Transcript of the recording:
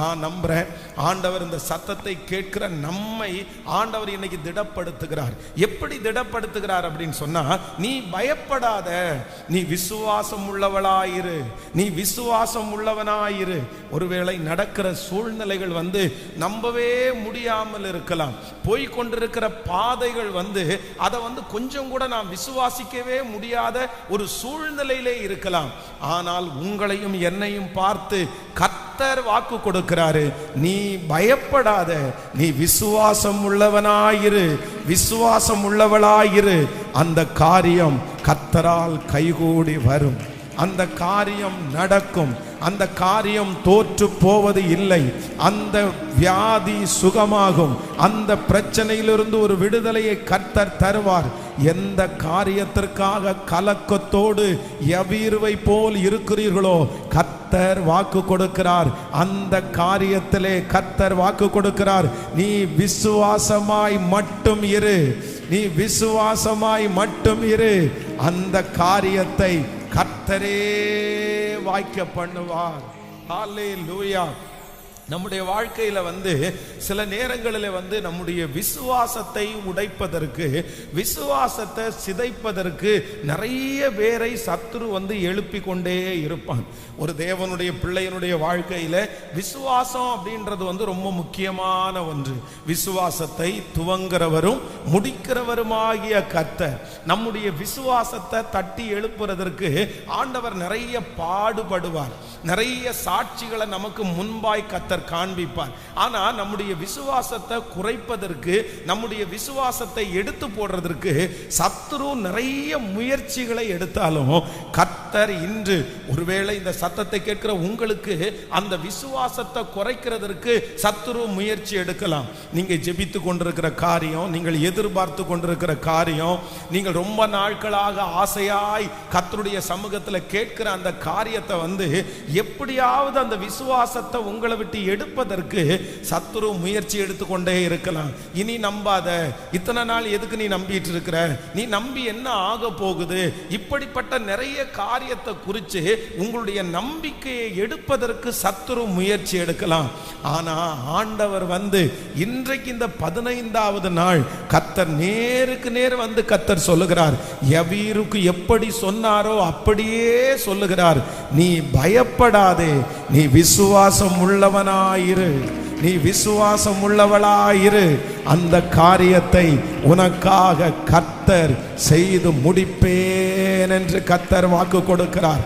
நான் நம்புறேன். ஆண்டவர் இந்த சத்தத்தை கேட்கிற நம்மை ஆண்டவர் இன்னைக்கு திடப்படுத்துகிறார். எப்படி திடப்படுத்துகிறார் அப்படின்னு சொன்னா நீ பயப்படாத. நீ விசுவாசம் உள்ளவளாயிரு. நீ விசுவாசம் உள்ளவனாயிரு. ஒருவேளை நடக்கிற சூழ்நிலைகள் வந்து நம்பவே முடியாமல் இருக்கலாம். போய் கொண்டிருக்கிற பாதைகள் வந்து அதை வந்து கொஞ்சம் கூட நான் விசுவாசிக்கவே முடியாத ஒரு சூழ்நிலையிலே இருக்கலாம். ஆனால் உங்களையும் என்னையும் பார்த்து கத் கர்த்தர் வாக்கு கொடுக்கிறாரு. நீ பயப்படாத. நீ விசுவாசம் உள்ளவனாயிரு. விசுவாசம் உள்ளவளாயிரு. அந்த காரியம் கத்தரால் கைகூடி வரும். அந்த காரியம் நடக்கும். அந்த காரியம் தோற்று போவது இல்லை. அந்த வியாதி சுகமாகும். அந்த பிரச்சனையிலிருந்து ஒரு விடுதலையை கர்த்தர் தருவார். எந்த காரியத்திற்காக கலக்கத்தோடு எவீர்வை போல் இருக்கிறீர்களோ கத்தர் வாக்கு கொடுக்கிறார். அந்த காரியத்திலே கத்தர் வாக்கு கொடுக்கிறார். நீ விசுவாசமாய் மட்டும் இரு. நீ விசுவாசமாய் மட்டும் இரு. அந்த காரியத்தை கத்தரே வாய்க்க பண்ணுவார் ஹாலே லூயா நம்முடைய வாழ்க்கையில வந்து சில நேரங்களில் வந்து நம்முடைய விசுவாசத்தை உடைப்பதற்கு விசுவாசத்தை சிதைப்பதற்கு நிறைய பேரை சத்துரு வந்து எழுப்பி கொண்டே இருப்பான். ஒரு தேவனுடைய பிள்ளையனுடைய வாழ்க்கையில விசுவாசம் அப்படின்றது வந்து ரொம்ப முக்கியமான ஒன்று. விசுவாசத்தை துவங்குறவரும் முடிக்கிறவருமாகிய கர்த்தர் நம்முடைய விசுவாசத்தை தட்டி எழுப்புறதற்கு ஆண்டவர் நிறைய பாடுபடுவார். நிறைய சாட்சிகளை நமக்கு முன்பாய் கத்தர் காண்பிப்பார். ஆனா நம்முடைய விசுவாசத்தை குறைப்பதற்கு நம்முடைய விசுவாசத்தை எடுத்து போடுறதற்கு சத்துரு நிறைய முயற்சிகளை எடுத்தாலும் கத்தர் இன்று ஒருவேளை இந்த சத்தத்தை கேட்கிற உங்களுக்கு அந்த விசுவாசத்தை குறைக்கிறதற்கு சத்துரு முயற்சி எடுக்கலாம். நீங்க ஜெபித்து கொண்டிருக்கிற காரியம் நீங்கள் எதிர்பார்த்து கொண்டிருக்கிற காரியம் நீங்கள் ரொம்ப நாட்களாக ஆசையாய் கத்தருடைய சமூகத்தில் கேட்கிற அந்த காரியத்தை வந்து எப்படியாவது அந்த விசுவாசத்தை உங்களை விட்டு எடுப்பதற்கு சத்துரு முயற்சி எடுத்துக்கொண்டே இருக்கலாம். இனி நம்பாத இத்தனை நாள் எதுக்கு நீ நம்பிட்டு இருக்கிற? நீ நம்பி என்ன ஆக போகுது? இப்படிப்பட்ட நிறைய காரியத்தை குறித்து உங்களுடைய நம்பிக்கையை எடுப்பதற்கு சத்துரு முயற்சி எடுக்கலாம். ஆனா ஆண்டவர் வந்து இன்றைக்கு இந்த பதினைந்தாவது நாள் கத்தர் நேருக்கு நேர் வந்து கத்தர் சொல்லுகிறார். எவீருக்கு எப்படி சொன்னாரோ அப்படியே சொல்லுகிறார். நீ பயப்படாதே. நீ விசுவாசம் உள்ளவனாயிரு நீ விசுவாசம் உள்ளவளாயிரு அந்த காரியத்தை உனக்காக கத்தர் செய்து முடிப்பேன் என்று கத்தர் வாக்கு கொடுக்கிறார்.